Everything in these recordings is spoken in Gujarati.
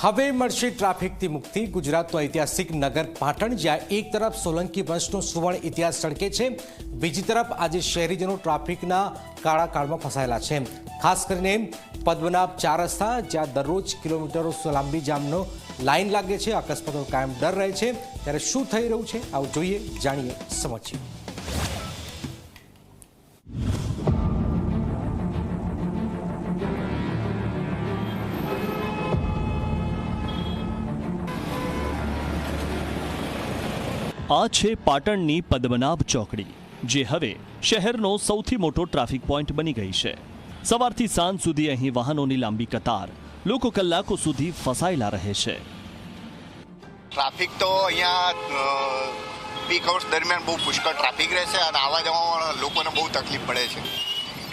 હવે મળશે ટ્રાફિકથી મુક્તિ. ગુજરાતનું ઐતિહાસિક નગર પાટણ, જ્યાં એક તરફ સોલંકી વંશનો સુવર્ણ ઇતિહાસ સળકે છે, બીજી તરફ આજે શહેરીજનો ટ્રાફિકના કાળા કાળમાં ફસાયેલા છે. ખાસ કરીને પદ્મનાભ ચાર રસ્તા, જ્યાં દરરોજ કિલોમીટરો લાંબી જામનો લાઈન લાગે છે, અકસ્માતો કાયમ ડર રહે છે. ત્યારે શું થઈ રહ્યું છે? આવું જોઈએ, જાણીએ સમજીએ. આ છે પાટણની પદ્મનાભ ચોકડી, જે હવે શહેરનો સૌથી મોટો ટ્રાફિક પોઈન્ટ બની ગઈ છે. સવારથી સાંજ સુધી અહીં વાહનોની લાંબી કતાર, લોકો કલાકો સુધી ફસાયેલા રહે છે. ટ્રાફિક તો અહીંયા પીક અવર્સ દરમિયાન બહુ પુષ્કળ ટ્રાફિક રહે છે અને આવા જવામાં લોકોને બહુ તકલીફ પડે છે.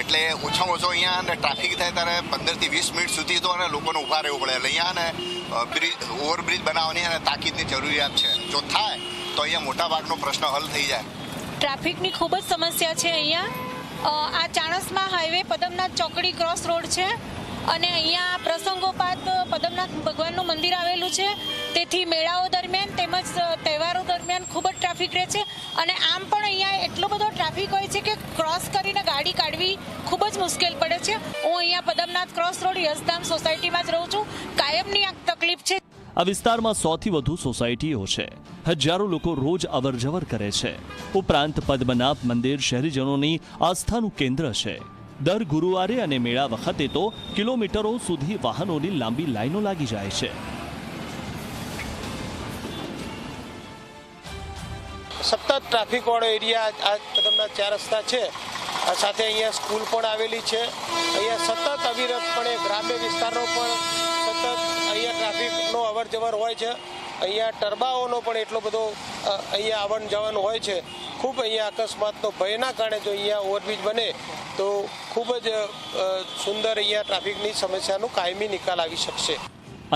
એટલે ઓછામાં ઓછો અહીંયા ટ્રાફિક થાય ત્યારે પંદરથી વીસ મિનિટ સુધી તો અને લોકોને ઊભા રહેવું પડે. એટલે અહીંયા ને બ્રિજ ઓવરબ્રિજ બનાવવાની અને તાકીદની જરૂરિયાત છે. જો થાય તો અહીંયા મોટાભાગનો પ્રશ્ન હલ થઈ જાય. ટ્રાફિકની ખૂબ જ સમસ્યા છે અહીંયા. આ ચાણસમાં હાઈવે પદમનાથ ચોકડી ક્રોસ રોડ છે અને અહીંયા પ્રસંગોપાત પદમનાથ ભગવાનનું મંદિર આવેલું છે. તેથી મેળાઓ દરમિયાન તેમજ તહેવારો દરમિયાન ખૂબ જ ટ્રાફિક રહે છે અને આમ પણ અહીંયા એટલો બધો ટ્રાફિક હોય છે કે ક્રોસ કરીને ગાડી કાઢવી ખૂબ જ મુશ્કેલ પડે છે. હું અહીંયા પદમનાથ ક્રોસ રોડ યશધામ સોસાયટીમાં જ રહું છું. કાયમની આ તકલીફ છે આ વિસ્તારમાં સોથી વધુ સોસાયટીઓ છે. હજારો લોકો રોજ અવરજવર કરે છે. ઉપરાંત પદ્મનાભ મંદિર શહેરીજનોની આસ્થાનું કેન્દ્ર છે. દર ગુરુવારે અને મેળા વખતે તો કિલોમીટરો સુધી વાહનોની લાંબી લાઈનો લાગી જાય છે. સતત ટ્રાફિકવાળો એરિયા આ પદમના ચાર રસ્તા છે. સાથે અહીંયા સ્કૂલ પણ આવેલી છે. અહીંયા સતત અવિરતપણે ગ્રામ્ય વિસ્તારનો પણ ટ્રાફિકનો અવર જવર હોય છે. અહીંયા ટરબાઓનો પણ એટલો બધો અહીંયા આવન જવન હોય છે. ખૂબ અહીંયા અકસ્માતનો ભયના કારણે જો અહીંયા ઓવરબ્રિજ બને, તો ખૂબ જ સુંદર અહીંયા ટ્રાફિકની સમસ્યાનું કાયમી નિકાલ આવી શકશે.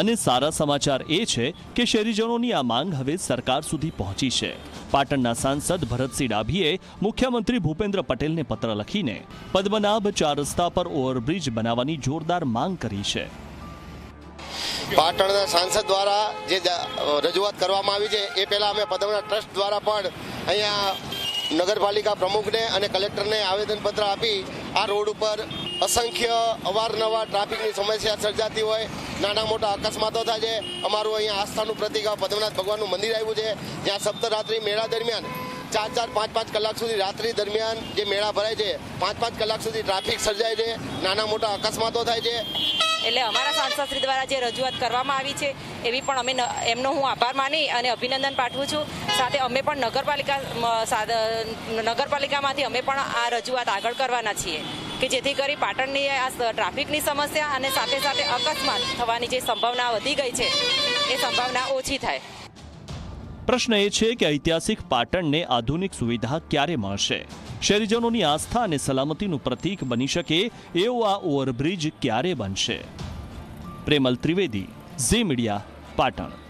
અને સારા સમાચાર એ છે કે શહેરીજનોની આ માંગ હવે સરકાર સુધી પહોંચી છે. પાટણના સાંસદ ભરતસિંહ ડાભીએ મુખ્યમંત્રી ભૂપેન્દ્ર પટેલને પત્ર લખીને, પદ્મનાભ ચાર રસ્તા પર ઓવરબ્રિજ બનાવવાની જોરદાર માંગ કરી છે. પાટણના સાંસદ દ્વારા જે રજૂઆત કરવામાં આવી છે, એ પહેલાં અમે પદમના ટ્રસ્ટ દ્વારા પણ અહીંયા નગરપાલિકા પ્રમુખને અને કલેક્ટરને આવેદનપત્ર આપી આ રોડ ઉપર અસંખ્ય અવારનવાર ટ્રાફિકની સમસ્યા સર્જાતી હોય, નાના મોટા અકસ્માતો થાય છે. અમારું અહીંયા આસ્થાનું પ્રતિક પદ્મનાથ ભગવાનનું મંદિર આવ્યું છે. જ્યાં સપ્તરાત્રિ મેળા દરમિયાન ચાર ચાર પાંચ પાંચ કલાક સુધી રાત્રિ દરમિયાન જે મેળા ભરાય છે પાંચ પાંચ કલાક સુધી ટ્રાફિક સર્જાય છે, નાના મોટા અકસ્માતો થાય છે. એટલે અમારા સાંસદશ્રી દ્વારા જે રજૂઆત કરવામાં આવી છે, એવી પણ અમે એમનો હું આભાર માની અને અભિનંદન પાઠવું છું. સાથે અમે પણ નગરપાલિકા નગરપાલિકામાંથી અમે પણ આ રજૂઆત આગળ કરવાના છીએ કે જેથી કરી પાટણની આ ટ્રાફિકની સમસ્યા અને સાથે સાથે અકસ્માત થવાની જે સંભાવના વધી ગઈ છે, એ સંભાવના ઓછી થાય. પ્રશ્ન એ છે કે ઐતિહાસિક પાટણને આધુનિક સુવિધા ક્યારે મળશે? શહેરીજનોની આસ્થા અને સલામતીનું પ્રતીક બની શકે એવો આ ઓવરબ્રિજ ક્યારે બનશે? પ્રેમલ ત્રિવેદી, ઝી મીડિયા, પાટણ.